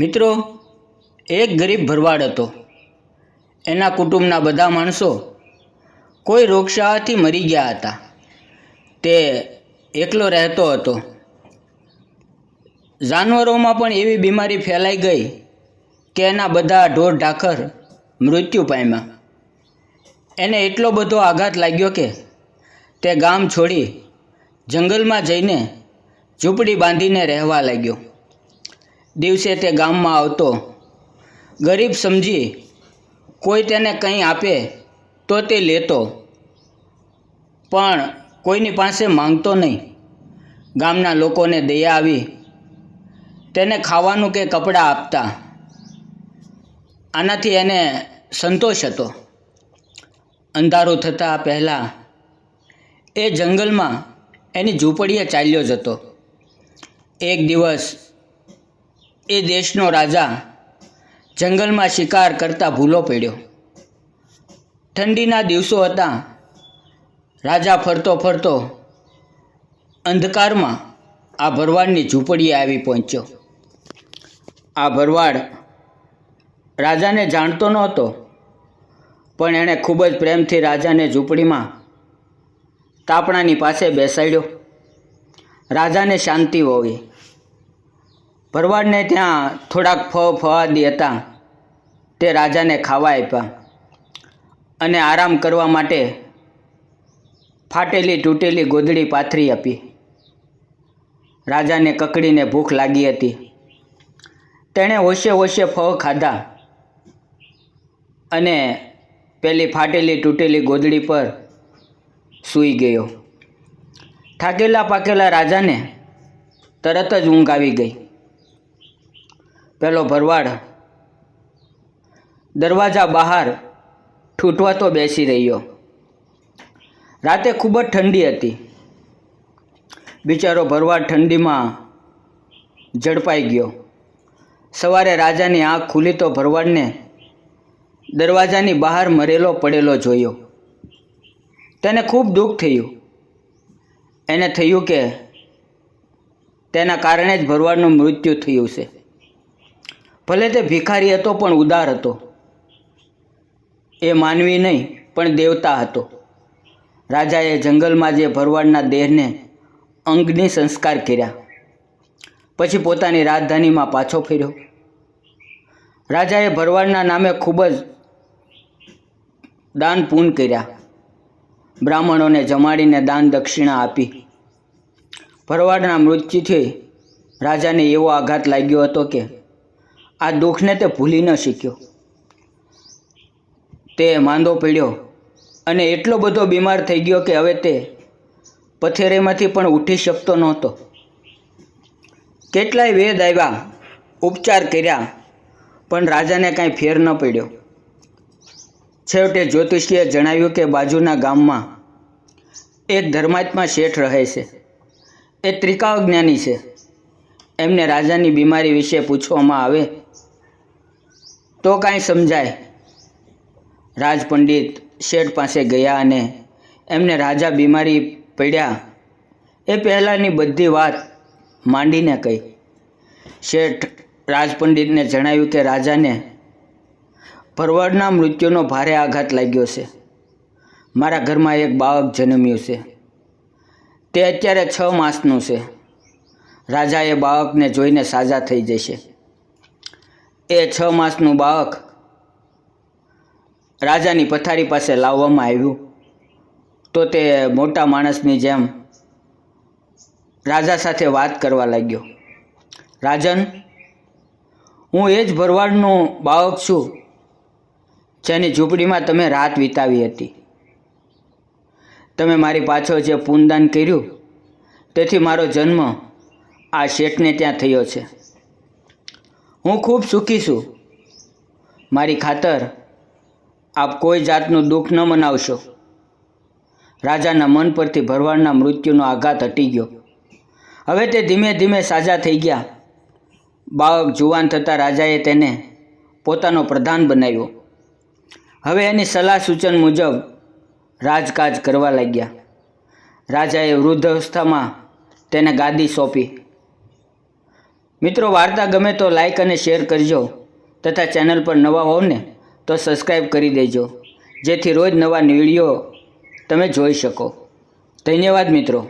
મિત્રો, એક ગરીબ ભરવાડ હતો. એના કુટુંબના બધા માણસો કોઈ રોગશાળાથી મરી ગયા હતા. તે એકલો રહેતો હતો. જાનવરોમાં પણ એવી બીમારી ફેલાઈ ગઈ કે એના બધા ઢોર ઢાખર મૃત્યુ પામ્યા. એને એટલો બધો આઘાત લાગ્યો કે તે ગામ છોડી જંગલમાં જઈને ઝૂંપડી બાંધીને રહેવા લાગ્યો. દિવસે તે ગામમાં આવતો. ગરીબ સમજી કોઈ તેને કંઈ આપે તો તે લેતો. પણ કોઈની પાસે માંગતો નહીં. ગામના લોકોને દયા આવી. તેને ખાવાનું કે કપડાં આપતા. આનાથી એને સંતોષ હતો. અંધારું થતાં પહેલાં એ જંગલમાં એની ઝૂંપડીએ ચાલ્યો જતો. એક દિવસ એ દેશનો રાજા જંગલમાં શિકાર કરતા ભૂલો પડ્યો. ઠંડીના દિવસો હતા. રાજા ફરતો ફરતો અંધકારમાં આ ભરવાડની ઝૂંપડીએ આવી પહોંચ્યો. આ ભરવાડ રાજાને જાણતો નહોતો, પણ એણે ખૂબ જ પ્રેમથી રાજાને ઝૂંપડીમાં તાપણાની પાસે બેસાડ્યો. રાજાને શાંતિ હોવી ભરવાડને ત્યાં થોડાક ફળ ફવાદી હતા. તે રાજાને ખાવા આપ્યા અને આરામ કરવા માટે ફાટેલી તૂટેલી ગોદડી પાથરી આપી. રાજાને કકડીને ભૂખ લાગી હતી. તેણે હોશે હોશે ફ ખાધા અને પેલી ફાટેલી તૂટેલી ગોદડી પર સૂઈ ગયો. થાકેલા પાકેલા રાજાને તરત જ ઊંઘ આવી ગઈ. પેલો ભરવાડ. દરવાજા બહાર ઠૂંટવાતો બેસી રહ્યો. રાતે ખૂબ જ ઠંડી હતી. બિચારો ભરવાડ ઠંડીમાં ઝડપાઈ ગયો. સવારે રાજાની આંખ ખુલી તો ભરવાડને દરવાજાની બહાર મરેલો પડેલો જોયો. તેને ખૂબ દુઃખ થયું. એને થયું કે તેના કારણે જ ભરવાડનું મૃત્યુ થયું છે. ભલે તે ભિખારી હતો પણ ઉદાર હતો. એ માનવી નહીં, પણ દેવતા હતો. રાજાએ જંગલમાં જે ભરવાડના દેહને અંગની સંસ્કાર કર્યા. પછી પોતાની રાજધાનીમાં પાછો ફેર્યો. રાજાએ ભરવાડના નામે ખૂબ જ દાન પૂન કર્યા. બ્રાહ્મણોને જમાડીને દાન દક્ષિણા આપી. ભરવાડના મૃત્યુથી રાજાને એવો આઘાત લાગ્યો હતો કે આ દુઃખને તે ભૂલી ન શીખ્યો તે માંદો પડ્યો અને એટલો બધો બીમાર થઈ ગયો કે હવે તે પથેરેમાંથી પણ ઉઠી શકતો નહોતો. કેટલાય વેદ આવ્યા, ઉપચાર કર્યા, પણ રાજાને કાંઈ ફેર ન પડ્યો. છેવટે જ્યોતિષીએ જણાવ્યું કે બાજુના ગામમાં એક ધર્માત્મા શેઠ રહે છે. એ ત્રિકાવજ્ઞાની છે. એમને રાજાની બીમારી વિશે પૂછવામાં આવે તો કાંઈ સમજાય. રાજપંડિત શેઠ પાસે ગયા અને એમને રાજા બીમારી પડ્યા. એ પહેલાંની બધી વાત માંડીને કહી. શેઠ રાજપંડિતને જણાવ્યું કે રાજાને ભરવાડના મૃત્યુનો ભારે આઘાત લાગ્યો છે. મારા ઘરમાં એક બાળક જન્મ્યું છે. તે અત્યારે છ માસનું છે. રાજા એ બાળકને જોઈને સાજા થઈ જશે. એ છ માસનું બાળક રાજાની પથારી પાસે લાવવામાં આવ્યું. તો તે મોટા માણસની જેમ રાજા સાથે વાત કરવા લાગ્યો. રાજન, હું એ જ ભરવાડનું બાળક છું જેની ઝૂંપડીમાં તમે રાત વિતાવી હતી. તમે મારી પાછળ જે પૂનદાન કર્યું, તેથી મારો જન્મ આ શેઠને ત્યાં થયો છે. હું ખૂબ સુખી છું. મારી ખાતર, આપ કોઈ જાતનું દુઃખ ન મનાવશો. રાજાના મન પરથી ભરવાડના મૃત્યુનો આઘાત હટી ગયો. હવે તે ધીમે ધીમે સાજા થઈ ગયા. બાળક જુવાન થતાં રાજાએ તેને પોતાનો પ્રધાન બનાવ્યો. હવે એની સલાહ સૂચન મુજબ રાજકાજ કરવા લાગ્યા. રાજાએ વૃદ્ધ અવસ્થામાં તેને ગાદી સોંપી. મિત્રો, વાર્તા ગમે તો લાઇક અને શેર કરજો તથા ચેનલ પર નવા હોવ ને, તો સબસ્ક્રાઈબ કરી દેજો. જેથી રોજ નવા વીડિયો તમે જોઈ શકો. ધન્યવાદ મિત્રો.